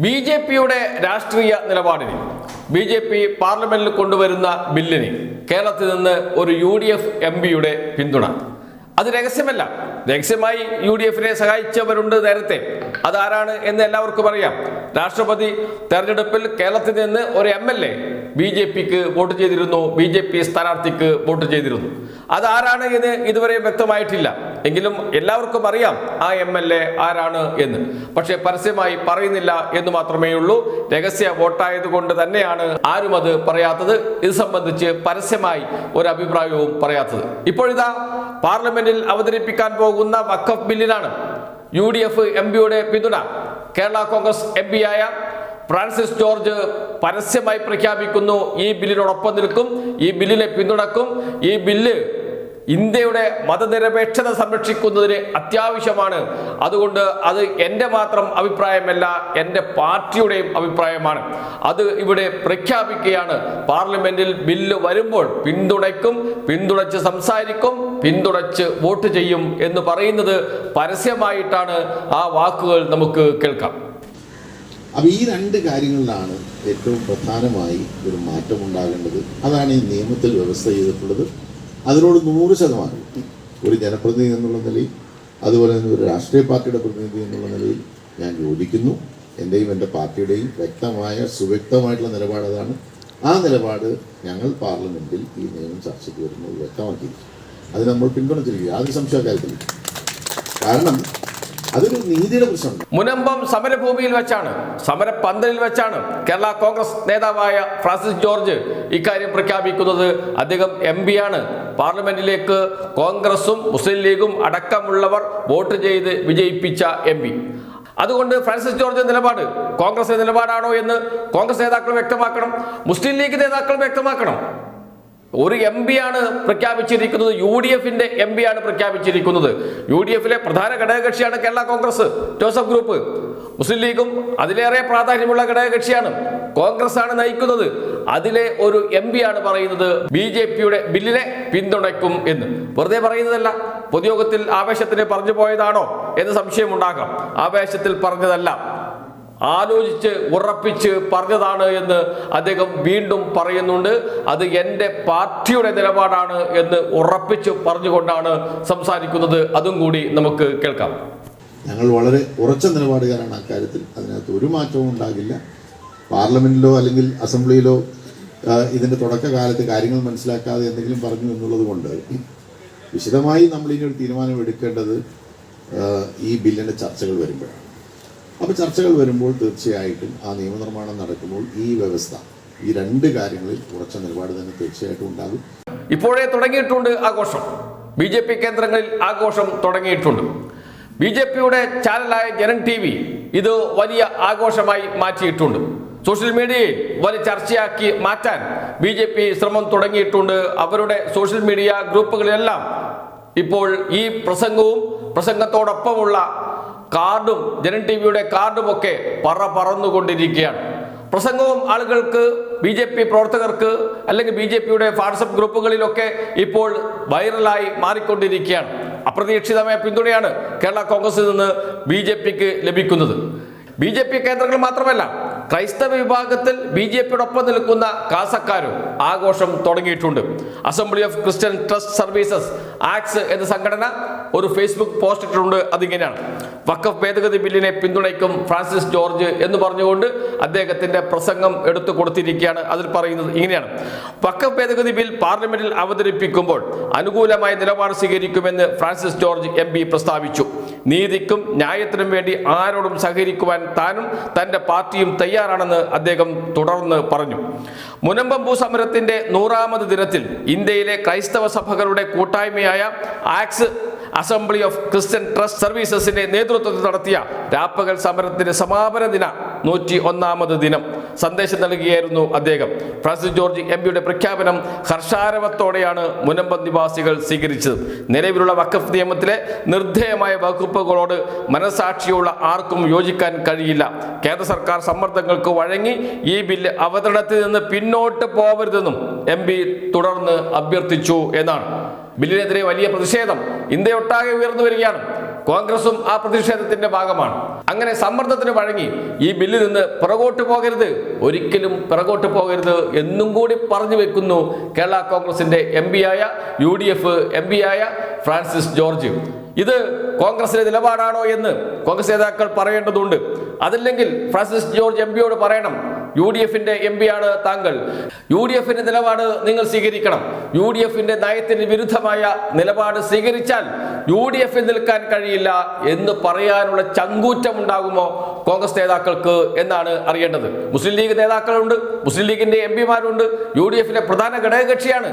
B J പിയുടെ രാഷ്ട്രീയ നിലപാടിന് B J P പാർലമെന്റിൽ കൊണ്ടുവരുന്ന ബില്ലിന് കേരളത്തിൽ നിന്ന് ഒരു യു ഡി എഫ് എം പിയുടെ പിന്തുണ. അത് രഹസ്യമല്ല. രഹസ്യമായി യു ഡി എഫിനെ സഹായിച്ചവരുണ്ട് നേരത്തെ. അതാരാണ് എന്ന് എല്ലാവർക്കും അറിയാം. രാഷ്ട്രപതി തെരഞ്ഞെടുപ്പിൽ കേരളത്തിൽ നിന്ന് ഒരു M L A B J pick vote ചെയ്തിരുന്നു. ബി ജെ പി സ്ഥാനാർത്ഥിക്ക് വോട്ട് ചെയ്തിരുന്നു. അതാരാണ് എന്ന് ഇതുവരെ വ്യക്തമായിട്ടില്ല. എങ്കിലും എല്ലാവർക്കും അറിയാം ആ എം എൽ എ ആരാണ് എന്ന്. പക്ഷേ പരസ്യമായി പറയുന്നില്ല എന്ന് മാത്രമേ ഉള്ളൂ. രഹസ്യ വോട്ടായത് കൊണ്ട് തന്നെയാണ് ആരും അത് പറയാത്തത്. ഇത് സംബന്ധിച്ച് പരസ്യമായി ഒരു അഭിപ്രായവും പറയാത്തത്. ഇപ്പോഴിതാ പാർലമെന്റിൽ അവതരിപ്പിക്കാൻ പോകുന്ന വഖഫ് ബില്ലിനാണ് യു ഡി എഫ് എം പിയുടെ പിന്തുണ. കേരള കോൺഗ്രസ് എം ആയ ഫ്രാൻസിസ് ജോർജ് പരസ്യമായി പ്രഖ്യാപിക്കുന്നു. ഈ ബില്ലിനോടൊപ്പം നിൽക്കും. ഈ ബില്ലിനെ പിന്തുണക്കും. ഈ ബില്ല് ഇന്ത്യയുടെ മതനിരപേക്ഷത സംരക്ഷിക്കുന്നതിന് അത്യാവശ്യമാണ്. അതുകൊണ്ട് അത് എന്റെ മാത്രം അഭിപ്രായമല്ല എന്റെ പാർട്ടിയുടെയും അഭിപ്രായമാണ്. അത് ഇവിടെ പ്രഖ്യാപിക്കുകയാണ്. പാർലമെന്റിൽ ബില്ല് വരുമ്പോൾ പിന്തുണയ്ക്കും പിന്തുണച്ച് സംസാരിക്കും പിന്തുണച്ച് വോട്ട് ചെയ്യും എന്ന് പറയുന്നത് പരസ്യമായിട്ടാണ് ആ വാക്കുകൾ നമുക്ക് കേൾക്കാം. അപ്പോൾ ഈ രണ്ട് കാര്യങ്ങളിലാണ് ഏറ്റവും പ്രധാനമായി ഒരു മാറ്റം ഉണ്ടാകേണ്ടത് അതാണ് ഈ നിയമത്തിൽ വ്യവസ്ഥ ചെയ്തിട്ടുള്ളത്. അതിനോട് നൂറ് ശതമാനം. ഒരു ജനപ്രതിനിധി എന്നുള്ള നിലയിൽ അതുപോലെ തന്നെ ഒരു രാഷ്ട്രീയ പാർട്ടിയുടെ പ്രതിനിധി എന്നുള്ള നിലയിൽ ഞാൻ യോജിക്കുന്നു. എന്റെയും എന്റെ പാർട്ടിയുടെയും വ്യക്തമായ സുവ്യക്തമായിട്ടുള്ള നിലപാട് അതാണ്. ആ നിലപാട് ഞങ്ങൾ പാർലമെന്റിൽ ഈ നിയമം ചർച്ചയ്ക്ക് വരുമ്പോൾ വ്യക്തമാക്കിയിരിക്കും അത് നമ്മൾ പിന്തുണച്ചിരിക്കുക ആദ്യ സംശയ കാര്യത്തിൽ കാരണം അതൊരു നീതിയുടെ പ്രശ്നമുണ്ട് മുനമ്പം സമരഭൂമിയിൽ വെച്ചാണ് സമരപന്തലിൽ വെച്ചാണ് കേരള കോൺഗ്രസ് നേതാവായ ഫ്രാൻസിസ് ജോർജ് ഇക്കാര്യം പ്രഖ്യാപിക്കുന്നത്. അദ്ദേഹം എം ആണ്. പാർലമെന്റിലേക്ക് കോൺഗ്രസും മുസ്ലിം ലീഗും അടക്കമുള്ളവർ വോട്ട് ചെയ്ത് വിജയിപ്പിച്ച എം അതുകൊണ്ട് ഫ്രാൻസിസ് ജോർജ് നിലപാട് കോൺഗ്രസിന്റെ നിലപാടാണോ എന്ന് കോൺഗ്രസ് നേതാക്കൾ വ്യക്തമാക്കണം മുസ്ലിം ലീഗ് നേതാക്കൾ വ്യക്തമാക്കണം. ഒരു എം ആണ് പ്രഖ്യാപിച്ചിരിക്കുന്നത് യു ഡി എഫിന്റെ എം ആണ് പ്രഖ്യാപിച്ചിരിക്കുന്നത്. യു ഡി എഫിലെ പ്രധാന ഘടകകക്ഷിയാണ് കേരള കോൺഗ്രസ് ജോസഫ് ഗ്രൂപ്പ് മുസ്ലിം ലീഗും അതിലേറെ പ്രാധാന്യമുള്ള ഘടകകക്ഷിയാണ്. കോൺഗ്രസ് ആണ് നയിക്കുന്നത്. അതിലെ ഒരു എം ആണ് പറയുന്നത് ബി ജെ പിയുടെ ബില്ലിനെ പിന്തുണയ്ക്കും എന്ന്. വെറുതെ പറയുന്നതല്ല പൊതുയോഗത്തിൽ ആവേശത്തിന് പറഞ്ഞു പോയതാണോ എന്ന് സംശയമുണ്ടാകാം. ആവേശത്തിൽ പറഞ്ഞതല്ല. ആലോചിച്ച് ഉറപ്പിച്ച് പറഞ്ഞതാണ് എന്ന് അദ്ദേഹം വീണ്ടും പറയുന്നുണ്ട്. അത് എന്റെ പാർട്ടിയുടെ നിലപാടാണ് എന്ന് ഉറപ്പിച്ച് പറഞ്ഞുകൊണ്ടാണ് സംസാരിക്കുന്നത്. അതും കൂടി നമുക്ക് കേൾക്കാം. ഞങ്ങൾ വളരെ ഉറച്ച നിലപാടുകാരാണ് അക്കാര്യത്തിൽ. അതിനകത്ത് ഒരു മാറ്റവും ഉണ്ടാകില്ല. പാർലമെന്റിലോ അല്ലെങ്കിൽ അസംബ്ലിയിലോ ഇതിന്റെ തുടക്കകാലത്ത് കാര്യങ്ങൾ മനസ്സിലാക്കാതെ എന്തെങ്കിലും പറഞ്ഞു എന്നുള്ളത് കൊണ്ട് വിശദമായി നമ്മൾ ഇനി ഒരു തീരുമാനം എടുക്കേണ്ടത് ഈ ബില്ലിന്റെ ചർച്ചകൾ വരുമ്പോഴാണ്. അപ്പോൾ ചർച്ചകൾ വരുമ്പോൾ തീർച്ചയായിട്ടും ആ നിയമനിർമ്മാണം നടക്കുമ്പോൾ ഈ വ്യവസ്ഥ ഈ രണ്ട് കാര്യങ്ങളിൽ ഉറച്ച നിലപാട് തന്നെ തീർച്ചയായിട്ടും ഉണ്ടാകും. ഇപ്പോഴേ തുടങ്ങിയിട്ടുണ്ട് ആഘോഷം. ബി ജെ പി കേന്ദ്രങ്ങളിൽ ആഘോഷം തുടങ്ങിയിട്ടുണ്ട്. ബി ജെ പിയുടെ ചാനലായ ജനൻ ടി വി ഇത് വലിയ ആഘോഷമായി മാറ്റിയിട്ടുണ്ട്. സോഷ്യൽ മീഡിയയിൽ വലിയ ചർച്ചയാക്കി മാറ്റാൻ ബി ജെ പി ശ്രമം തുടങ്ങിയിട്ടുണ്ട്. അവരുടെ സോഷ്യൽ മീഡിയ ഗ്രൂപ്പുകളിലെല്ലാം ഇപ്പോൾ ഈ പ്രസംഗവും പ്രസംഗത്തോടൊപ്പമുള്ള കാർഡും ജനൻ ടി വിയുടെ കാർഡുമൊക്കെ പറ പറന്നുകൊണ്ടിരിക്കുകയാണ്. പ്രസംഗവും ആളുകൾക്ക് ബി ജെ പി പ്രവർത്തകർക്ക് അല്ലെങ്കിൽ ബി ജെ പിയുടെ വാട്സപ്പ് ഗ്രൂപ്പുകളിലൊക്കെ ഇപ്പോൾ വൈറലായി മാറിക്കൊണ്ടിരിക്കുകയാണ്. അപ്രതീക്ഷിതമായ പിന്തുണയാണ് കേരള കോൺഗ്രസിൽ നിന്ന് ബി ജെ പിക്ക് ലഭിക്കുന്നത്. ബി ജെ പി കേന്ദ്രങ്ങൾ മാത്രമല്ല ക്രൈസ്തവ വിഭാഗത്തിൽ ബി ജെ പിയോടൊപ്പം നിൽക്കുന്ന കാസക്കാരും ആഘോഷം തുടങ്ങിയിട്ടുണ്ട്. Assembly of Christian trust services ax എന്ന സംഘടന ഒരു ഫേസ്ബുക്ക് പോസ്റ്റ് ഇട്ടിട്ടുണ്ട്. അതിങ്ങനെയാണ്. വക്കഫ് ഭേദഗതി ബില്ലിനെ പിന്തുണയ്ക്കും ഫ്രാൻസിസ് ജോർജ് എന്ന് പറഞ്ഞുകൊണ്ട് അദ്ദേഹത്തിന്റെ പ്രസംഗം എടുത്തു കൊടുത്തിരിക്കുകയാണ്. അതിൽ പറയുന്നത് ഇങ്ങനെയാണ്. വക്കഫ് ഭേദഗതി ബിൽ പാർലമെന്റിൽ അവതരിപ്പിക്കുമ്പോൾ അനുകൂലമായ നിലപാട് സ്വീകരിക്കുമെന്ന് ഫ്രാൻസിസ് ജോർജ് എം പ്രസ്താവിച്ചു. നീതിക്കും ന്യായത്തിനും വേണ്ടി ആരോടും സഹകരിക്കുവാൻ താനും തന്റെ പാർട്ടിയും തയ്യാറാണെന്ന് അദ്ദേഹം തുടർന്ന് പറഞ്ഞു. മുനമ്പം ഭൂസമരത്തിന്റെ നൂറാമത് ദിനത്തിൽ ഇന്ത്യയിലെ ക്രൈസ്തവ സഭകളുടെ കൂട്ടായ്മയായ ആക്സ് അസംബ്ലി ഓഫ് ക്രിസ്ത്യൻ ട്രസ്റ്റ് സർവീസസിന്റെ നേതൃത്വത്തിൽ നടത്തിയ രാപ്പകൽ സമരത്തിന്റെ സമാപന ദിന നൂറ്റി ഒന്നാമത് ദിനം. സന്ദേശം നൽകുകയായിരുന്നു അദ്ദേഹം. ഫ്രാൻസിസ് ജോർജ് എം പിയുടെ പ്രഖ്യാപനം ഹർഷാരവത്തോടെയാണ് മുനമ്പം നിവാസികൾ സ്വീകരിച്ചത്. നിലവിലുള്ള വഖഫ് നിയമത്തിലെ നിർദ്ധേയമായ വകുപ്പുകളോട് മനസാക്ഷിയുള്ള ആർക്കും യോജിക്കാൻ കഴിയില്ല. കേന്ദ്ര സർക്കാർ സമ്മർദ്ദങ്ങൾക്ക് വഴങ്ങി ഈ ബില്ല് അവതരണത്തിൽ നിന്ന് പിന്നോട്ട് പോകരുതെന്നും എം തുടർന്ന് അഭ്യർത്ഥിച്ചു എന്നാണ്. ബില്ലിനെതിരെ വലിയ പ്രതിഷേധം ഇന്ത്യയൊട്ടാകെ ഉയർന്നു വരികയാണ്. കോൺഗ്രസും ആ പ്രതിഷേധത്തിന്റെ ഭാഗമാണ്. അങ്ങനെ സമ്മർദ്ദത്തിന് വഴങ്ങി ഈ ബില്ലിൽ നിന്ന് പിറകോട്ട് പോകരുത്. ഒരിക്കലും പിറകോട്ട് പോകരുത് എന്നും കൂടി പറഞ്ഞു വെക്കുന്നു കേരള കോൺഗ്രസിന്റെ എം ആയ യു ഡി എഫ് എം ആയ ഫ്രാൻസിസ് ജോർജ്. ഇത് കോൺഗ്രസിന്റെ നിലപാടാണോ എന്ന് കോൺഗ്രസ് നേതാക്കൾ പറയേണ്ടതുണ്ട്. അതല്ലെങ്കിൽ ഫ്രാൻസിസ് ജോർജ് എം പിയോട് പറയണം. യു ഡി എഫിന്റെ എം ആണ് താങ്കൾ. യു ഡി എഫിന്റെ നിലപാട് നിങ്ങൾ സ്വീകരിക്കണം. യു ഡി എഫിന്റെ നയത്തിന് വിരുദ്ധമായ നിലപാട് സ്വീകരിച്ചാൽ യു ഡി എഫിൽ നിൽക്കാൻ കഴിയില്ല എന്ന് പറയാനുള്ള ചങ്കൂറ്റം ഉണ്ടാകുമോ കോൺഗ്രസ് നേതാക്കൾക്ക് എന്നാണ് അറിയേണ്ടത്? മുസ്ലിം ലീഗ് നേതാക്കളുണ്ട് മുസ്ലിം ലീഗിന്റെ എം പിമാരുണ്ട് യു ഡി എഫിലെ പ്രധാന ഘടകകക്ഷിയാണ്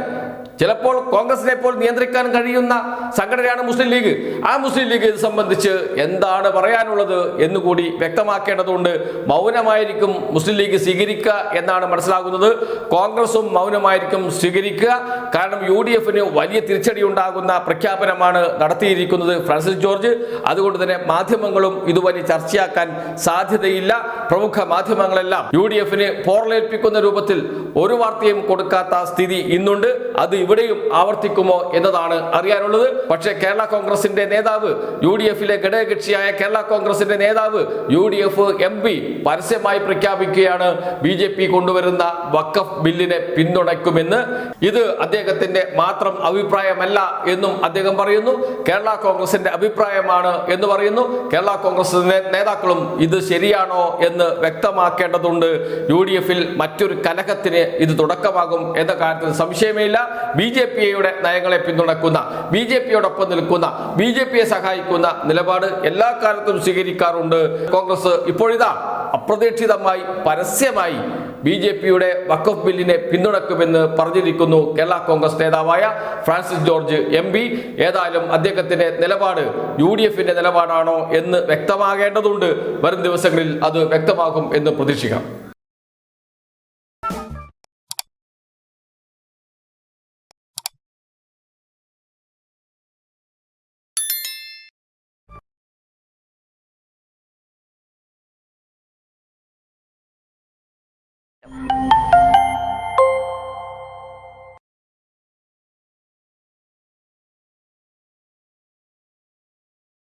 ചിലപ്പോൾ കോൺഗ്രസിനെ പോൽ നിയന്ത്രിക്കാൻ കഴിയുന്ന സംഘടനയാണ് മുസ്ലിം ലീഗ്. ആ മുസ്ലിം ലീഗ് ഇത് സംബന്ധിച്ച് എന്താണ് പറയാനുള്ളത് എന്നുകൂടി വ്യക്തമാക്കേണ്ടതുണ്ട്. മൗനമായിരിക്കും മുസ്ലിം ലീഗ് സ്വീകരിക്കുക എന്നാണ് മനസ്സിലാകുന്നത്. കോൺഗ്രസും മൗനമായിരിക്കും സ്വീകരിക്കുക. കാരണം യു ഡി എഫിന് വലിയ തിരിച്ചടി ഉണ്ടാകുന്ന പ്രഖ്യാപനമാണ് നടത്തിയിരിക്കുന്നത് ഫ്രാൻസിസ് ജോർജ്. അതുകൊണ്ട് തന്നെ മാധ്യമങ്ങളും ഇത് വലിയ ചർച്ചയാക്കാൻ സാധ്യതയില്ല. പ്രമുഖ മാധ്യമങ്ങളെല്ലാം യു ഡി എഫിനെ പോറലേൽപ്പിക്കുന്ന രൂപത്തിൽ ഒരു വാർത്തയും കൊടുക്കാത്ത സ്ഥിതി ഇന്നുണ്ട്. അത് ഇവിടെയും ആവർത്തിക്കുമോ എന്നതാണ് അറിയാനുള്ളത്. പക്ഷേ കേരള കോൺഗ്രസിന്റെ നേതാവ് യു ഡി എഫിലെ ഘടകകക്ഷിയായ കേരള കോൺഗ്രസിന്റെ നേതാവ് U D F M P പരസ്യമായി പ്രഖ്യാപിക്കുകയാണ്. ബി ജെ പി കൊണ്ടുവരുന്ന വക്കഫ് ബില്ലിനെ പിന്തുണയ്ക്കുമെന്ന്. ഇത് അദ്ദേഹത്തിന്റെ മാത്രം അഭിപ്രായമല്ല എന്നും അദ്ദേഹം പറയുന്നു. കേരള കോൺഗ്രസിന്റെ അഭിപ്രായമാണ് എന്ന് പറയുന്നു. കേരള കോൺഗ്രസ് നേതാക്കളും ഇത് ശരിയാണോ എന്ന് വ്യക്തമാക്കേണ്ടതുണ്ട്. യു ഡി എഫിൽ മറ്റൊരു കലഹത്തിന് ഇത് തുടക്കമാകും എന്ന കാര്യത്തിൽ സംശയമേയില്ല ബി ജെ പിയുടെ നയങ്ങളെ പിന്തുണക്കുന്ന ബി ജെ പിയോടൊപ്പം നിൽക്കുന്ന ബി ജെ പിയെ സഹായിക്കുന്ന നിലപാട് എല്ലാ കാലത്തും സ്വീകരിക്കാറുണ്ട്. കോൺഗ്രസ് ഇപ്പോഴിതാ അപ്രതീക്ഷിതമായി പരസ്യമായി ബി ജെ പിയുടെ വക്കഫ് ബില്ലിനെ പിന്തുണക്കുമെന്ന് പറഞ്ഞിരിക്കുന്നു കേരള കോൺഗ്രസ് നേതാവായ ഫ്രാൻസിസ് ജോർജ് എം പി. ഏതായാലും അദ്ദേഹത്തിന്റെ നിലപാട് യു ഡി എഫിന്റെ നിലപാടാണോ എന്ന് വ്യക്തമാകേണ്ടതുണ്ട്. വരും ദിവസങ്ങളിൽ അത് വ്യക്തമാകും എന്ന് പ്രതീക്ഷിക്കാം.